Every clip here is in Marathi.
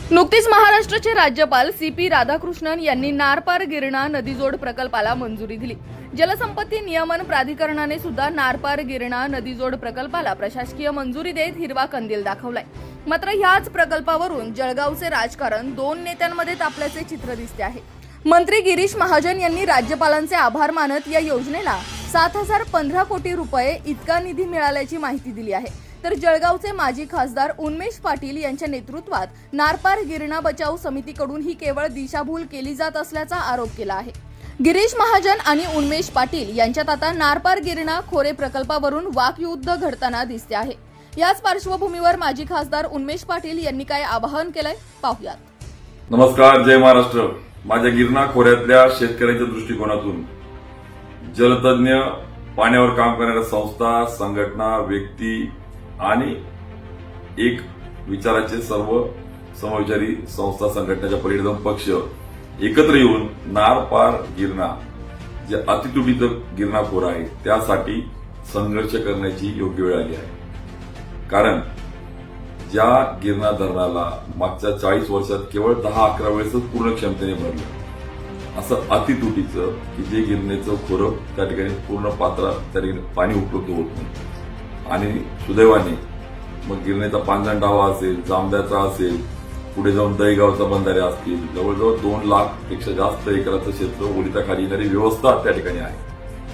नुकतीच महाराष्ट्राचे राज्यपाल सी पी राधाकृष्णन यांनी नारपार गिरणा नदीजोड प्रकल्पाला मंजुरी दिली. जलसंपत्ती नियमन प्राधिकरणाने सुद्धा नारपार गिरणा नदीजोड प्रकल्पाला प्रशासकीय मंजुरी देत हिरवा कंदील दाखवलाय. मात्र ह्याच प्रकल्पावरून जळगावचे राजकारण दोन नेत्यांमध्ये तापल्याचे चित्र दिसते आहे. मंत्री गिरीश महाजन यांनी राज्यपालांचे आभार मानत या योजनेला सात हजार पंधरा कोटी रुपये इतका निधी मिळाल्याची माहिती दिली आहे. तर जळगावचे माजी खासदार उन्मेष पाटील यांच्या नेतृत्वात नारपार गिरणा बचाव समितीकडून ही केवळ दिशाभूल केली जात असल्याचा आरोप केला आहे. गिरीश महाजन आणि उन्मेष पाटील यांच्यात आता नारपार गिरणा खोरे प्रकल्पावरून वाकयुद्ध घडताना दिसते आहे. याच पार्श्वभूमीवर माजी खासदार उन्मेष पाटील यांनी काय आवाहन केलंय? पाहुयात. नमस्कार जय महाराष्ट्र. माझ्या गिरणा खोऱ्यातल्या शेतकऱ्यांच्या दृष्टिकोनातून जलतज्ञ पाण्यावर काम करणाऱ्या संस्था संघटना व्यक्ती आणि एक विचाराचे सर्व समविचारी संस्था संघटनेच्या परिणाम पक्ष एकत्र येऊन नार पार गिरणा जे अतितुटीचं गिरणाखोर आहे त्यासाठी संघर्ष करण्याची योग्य वेळ आली आहे. कारण ज्या गिरणा धरणाला मागच्या चाळीस वर्षात केवळ दहा अकरा वेळेसच पूर्ण क्षमतेने भरलं असं अतितुटीचं की जे गिरणेचं खोरं त्या ठिकाणी पूर्ण पात्र त्या ठिकाणी पाणी उपलब्ध होत नाही. आणि सुदैवाने मग गिरणेचा पांजण डावा असेल जांब्याचा असेल पुढे जाऊन दहीगावचा बंधारे असतील जवळजवळ दोन लाखपेक्षा जास्त एकराचं क्षेत्र ओलिताखाली येणारी व्यवस्था त्या ठिकाणी आहे.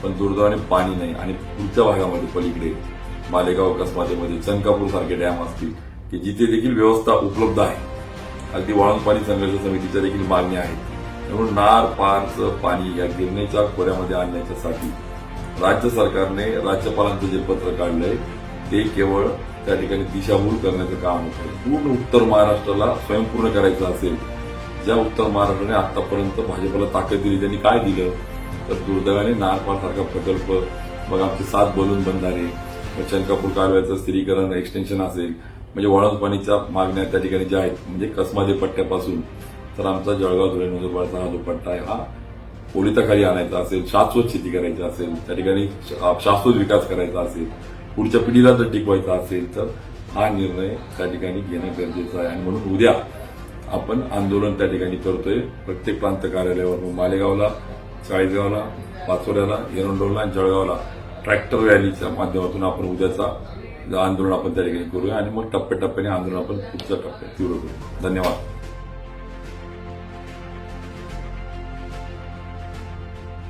पण दुर्दैवाने पाणी नाही आणि पुढच्या भागामध्ये पलीकडे मालेगाव कसमातेमध्ये चंकापूर सारखे डॅम असतील की जिथे देखील व्यवस्था उपलब्ध आहे. अगदी वाळून पाणी संघर्ष समितीच्या देखील मागण्या आहेत. म्हणून नार पारचं पाणी या गिरणेच्या खोऱ्यामध्ये आणण्याच्यासाठी राज्य सरकारने राज्यपालांचं जे पत्र काढलंय ते केवळ त्या ठिकाणी दिशाभूल करण्याचं काम होतं पूर्ण उत्तर महाराष्ट्राला स्वयंपूर्ण करायचं असेल ज्या उत्तर महाराष्ट्राने आतापर्यंत भाजपला ताकद दिली त्यांनी काय दिलं? तर दुर्दैवाने नारपार सारखा प्रकल्प मग आमचे सात बलून बंधारे मग चंकापूर कालव्याचं स्थिरीकरण एक्सटेन्शन असेल म्हणजे वळण पाणीच्या मागण्या त्या ठिकाणी ज्या आहेत म्हणजे कसमादे पट्ट्यापासून तर आमचा जळगाव धुळे नंदुरबारचा हा जो पट्टा आहे हा ओलिताखाली आणायचा असेल शाश्वत शेती करायची असेल त्या ठिकाणी शाश्वत विकास करायचा असेल पुढच्या पिढीला जर टिकवायचा असेल तर हा निर्णय त्या ठिकाणी घेणं गरजेचं आहे. आणि म्हणून उद्या आपण आंदोलन त्या ठिकाणी करतोय. प्रत्येक प्रांत कार्यालयावर मग मालेगावला चाळीसगावला पाचोऱ्याला एरंडोलला आणि जळगावला ट्रॅक्टर रॅलीच्या माध्यमातून आपण उद्याचा आंदोलन आपण त्या ठिकाणी करूया. आणि मग टप्प्याटप्प्याने आंदोलन आपण पुढच्या टप्प्यात तीव्र करू. धन्यवाद.